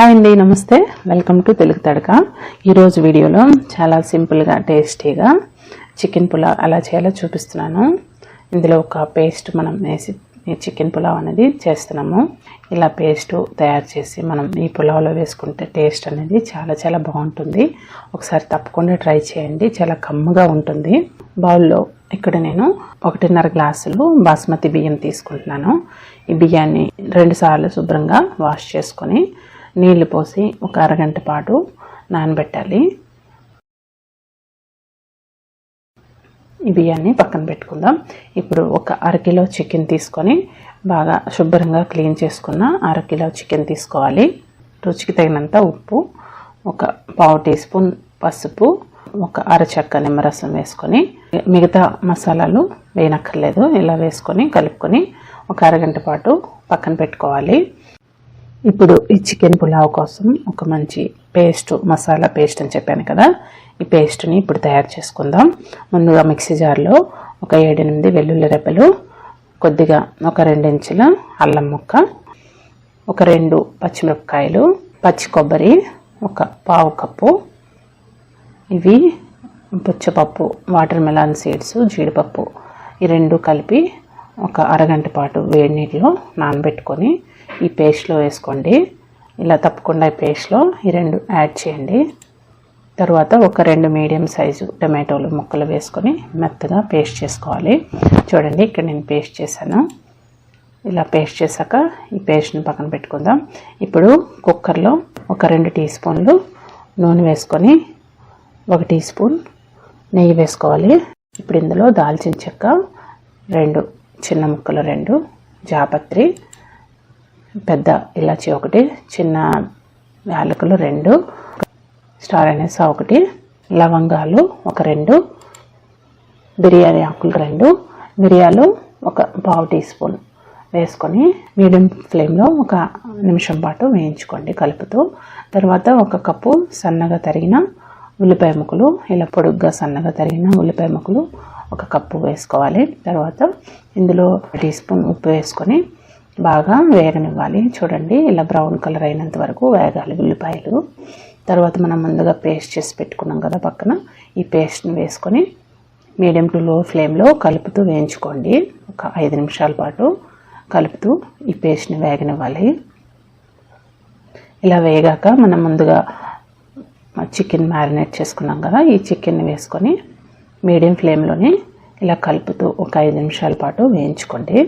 Hi అండి నమస్తే. Welcome to Telugu Thadaka. ఈరోజు వీడియోలో చాలా సింపుల్గా టేస్టీగా చికెన్ పులావ్ ఎలా చేయాలో చూపిస్తున్నాను. ఇందులో ఒక పేస్ట్ మనం వేసి చికెన్ పులావ్ అనేది చేస్తున్నాము. ఇలా పేస్ట్ తయారు చేసి మనం ఈ పులావ్లో వేసుకుంటే టేస్ట్ అనేది చాలా చాలా బాగుంటుంది. ఒకసారి తప్పకుండా ట్రై చేయండి చాలా కమ్ముగా ఉంటుంది. బౌల్లో ఇక్కడ నేను ఒకటిన్నర గ్లాసులు బాస్మతి బియ్యం తీసుకుంటున్నాను. ఈ బియ్యాన్ని రెండుసార్లు శుభ్రంగా వాష్ చేసుకొని నీళ్ళు పోసి ఒక అరగంట పాటు నానబెట్టాలి. ఈ బియ్యాన్ని పక్కన పెట్టుకుందాం. ఇప్పుడు ఒక అరకిలో చికెన్ తీసుకొని బాగా శుభ్రంగా క్లీన్ చేసుకున్న అరకిలో చికెన్ తీసుకోవాలి. రుచికి తగినంత ఉప్పు ఒక పావు టీ స్పూన్ పసుపు ఒక అరచక్క నిమ్మరసం వేసుకొని మిగతా మసాలాలు వేయనక్కర్లేదు. ఇలా వేసుకొని కలుపుకొని ఒక అరగంట పాటు పక్కన పెట్టుకోవాలి. ఇప్పుడు ఈ చికెన్ పులావ్ కోసం ఒక మంచి పేస్ట్ మసాలా పేస్ట్ అని చెప్పాను కదా. ఈ పేస్ట్ని ఇప్పుడు తయారు చేసుకుందాం. ముందుగా మిక్సీ జార్లో ఒక ఏడెనిమిది వెల్లుల్లి రెబ్బలు కొద్దిగా ఒక రెండించుల అల్లం ముక్క ఒక రెండు పచ్చిమిరపకాయలు పచ్చి కొబ్బరి ఒక పావు కప్పు ఇవి పుచ్చపప్పు వాటర్ మెలాన్ సీడ్స్ జీడిపప్పు ఈ రెండు కలిపి ఒక అరగంట పాటు వేడి నీటిలో నానబెట్టుకొని ఈ పేస్ట్లో వేసుకోండి. ఇలా తప్పకుండా ఈ పేస్ట్లో ఈ రెండు యాడ్ చేయండి. తర్వాత ఒక రెండు మీడియం సైజు టమాటోలు ముక్కలు వేసుకొని మెత్తగా పేస్ట్ చేసుకోవాలి. చూడండి ఇక్కడ నేను పేస్ట్ చేశాను. ఇలా పేస్ట్ చేశాక ఈ పేస్ట్ని పక్కన పెట్టుకుందాం. ఇప్పుడు కుక్కర్లో ఒక రెండు టీ స్పూన్లు నూనె వేసుకొని ఒక టీ స్పూన్ నెయ్యి వేసుకోవాలి. ఇప్పుడు ఇందులో దాల్చిన చెక్క రెండు చిన్న ముక్కలు రెండు జాపత్రి పెద్ద ఇలాచి ఒకటి చిన్న యాలకులు రెండు స్టార్ అనేసా ఒకటి లవంగాలు ఒక రెండు బిర్యానీ ఆకులు రెండు మిరియాలు ఒక పావు టీ స్పూన్ వేసుకొని మీడియం ఫ్లేమ్లో ఒక నిమిషం పాటు వేయించుకోండి కలుపుతూ. తర్వాత ఒక కప్పు సన్నగా తరిగిన ఉల్లిపాయ ముక్కలు ఇలా పొడుగ్గా సన్నగా తరిగిన ఉల్లిపాయ ముక్కలు ఒక కప్పు వేసుకోవాలి. తర్వాత ఇందులో టీ స్పూన్ ఉప్పు వేసుకొని బాగా వేగనివ్వాలి. చూడండి ఇలా బ్రౌన్ కలర్ అయినంత వరకు వేగాలి ఉల్లిపాయలు. తర్వాత మనం ముందుగా పేస్ట్ చేసి పెట్టుకున్నాం కదా పక్కన. ఈ పేస్ట్ని వేసుకొని మీడియం టు లో ఫ్లేమ్లో కలుపుతూ వేయించుకోండి. ఒక ఐదు నిమిషాల పాటు కలుపుతూ ఈ పేస్ట్ని వేగనివ్వాలి. ఇలా వేగాక మనం ముందుగా చికెన్ మ్యారినేట్ చేసుకున్నాం కదా ఈ చికెన్ని వేసుకొని మీడియం ఫ్లేమ్లోనే ఇలా కలుపుతూ ఒక ఐదు నిమిషాల పాటు వేయించుకోండి.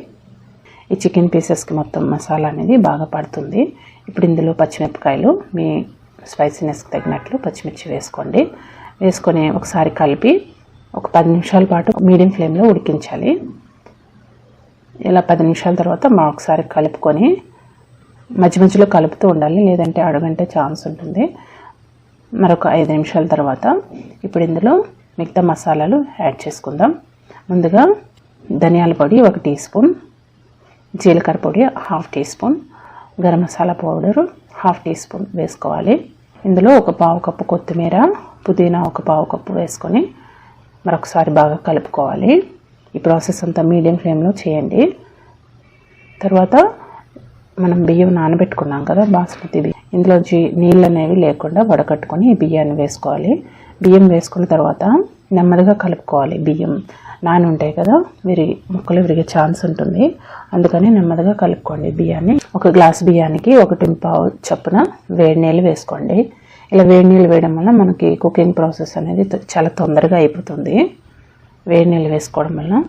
ఈ చికెన్ పీసెస్కి మొత్తం మసాలా అనేది బాగా పడుతుంది. ఇప్పుడు ఇందులో పచ్చిమిరపకాయలు మీ స్పైసీనెస్కి తగినట్లు పచ్చిమిర్చి వేసుకోండి. వేసుకొని ఒకసారి కలిపి ఒక పది నిమిషాల పాటు మీడియం ఫ్లేమ్లో ఉడికించాలి. ఇలా పది నిమిషాల తర్వాత మా ఒకసారి కలుపుకొని మధ్య మధ్యలో కలుపుతూ ఉండాలి లేదంటే అడుగంటే ఛాన్స్ ఉంటుంది. మరొక ఐదు నిమిషాల తర్వాత ఇప్పుడు ఇందులో మిగతా మసాలాలు యాడ్ చేసుకుందాం. ముందుగా ధనియాల పొడి ఒక టీ స్పూన్ జీలకర్ర పొడి half teaspoon garam masala powder half teaspoon వేసుకోవాలి. ఇందులో ఒక పావు కప్పు కొత్తిమీర పుదీనా ఒక పావు కప్పు వేసుకొని మరొకసారి బాగా కలుపుకోవాలి. ఈ ప్రాసెస్ అంతా మీడియం ఫ్లేమ్లో చేయండి. తర్వాత మనం బియ్యం నానబెట్టుకున్నాం కదా బాస్మతి బియ్యం. ఇందులో జీ నీళ్ళు అనేవి లేకుండా వడకట్టుకొని ఈ బియ్యాన్ని వేసుకోవాలి. బియ్యం వేసుకున్న తర్వాత నెమ్మదిగా కలుపుకోవాలి బియ్యం. నాని ఉంటాయి కదా విరి ముక్కలు విరిగే ఛాన్స్ ఉంటుంది. అందుకని నెమ్మదిగా కలుపుకోండి బియ్యాన్ని. ఒక గ్లాస్ బియ్యానికి ఒకటి పావు చొప్పున వేడి నీళ్ళు వేసుకోండి. ఇలా వేడి నీళ్ళు వేయడం వల్ల మనకి కుకింగ్ ప్రాసెస్ అనేది చాలా తొందరగా అయిపోతుంది. వేడి నీళ్ళు వేసుకోవడం వల్ల.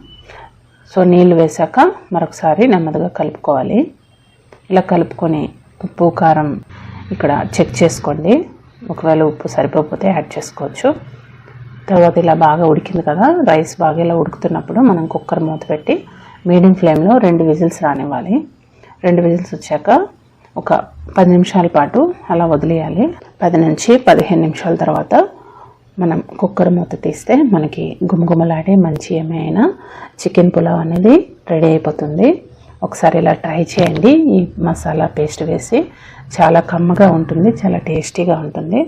సో నీళ్ళు వేసాక మరొకసారి నెమ్మదిగా కలుపుకోవాలి. ఇలా కలుపుకొని ఉప్పు కారం ఇక్కడ చెక్ చేసుకోండి. ఒకవేళ ఉప్పు సరిపోతే యాడ్ చేసుకోవచ్చు. తర్వాత ఇలా బాగా ఉడికింది కదా రైస్ బాగా ఇలా ఉడుకుతున్నప్పుడు మనం కుక్కర్ మూత పెట్టి మీడియం ఫ్లేమ్లో రెండు విజిల్స్ రానివ్వాలి. రెండు విజిల్స్ వచ్చాక ఒక పది నిమిషాల పాటు అలా వదిలేయాలి. పది నుంచి పదిహేను నిమిషాల తర్వాత మనం కుక్కర్ మూత తీస్తే మనకి గుమగుమలాడే మంచి ఏమైనా చికెన్ పులావ్ అనేది రెడీ అయిపోతుంది. ఒకసారి ఇలా ట్రై చేయండి. ఈ మసాలా పేస్ట్ వేసి చాలా కమ్మగా ఉంటుంది చాలా టేస్టీగా ఉంటుంది.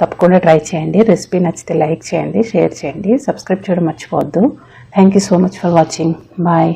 తప్పకుండా ట్రై చేయండి. రెసిపీ నచ్చితే లైక్ చేయండి షేర్ చేయండి సబ్స్క్రైబ్ చేయడం మర్చిపోవద్దు. Thank you so much for watching bye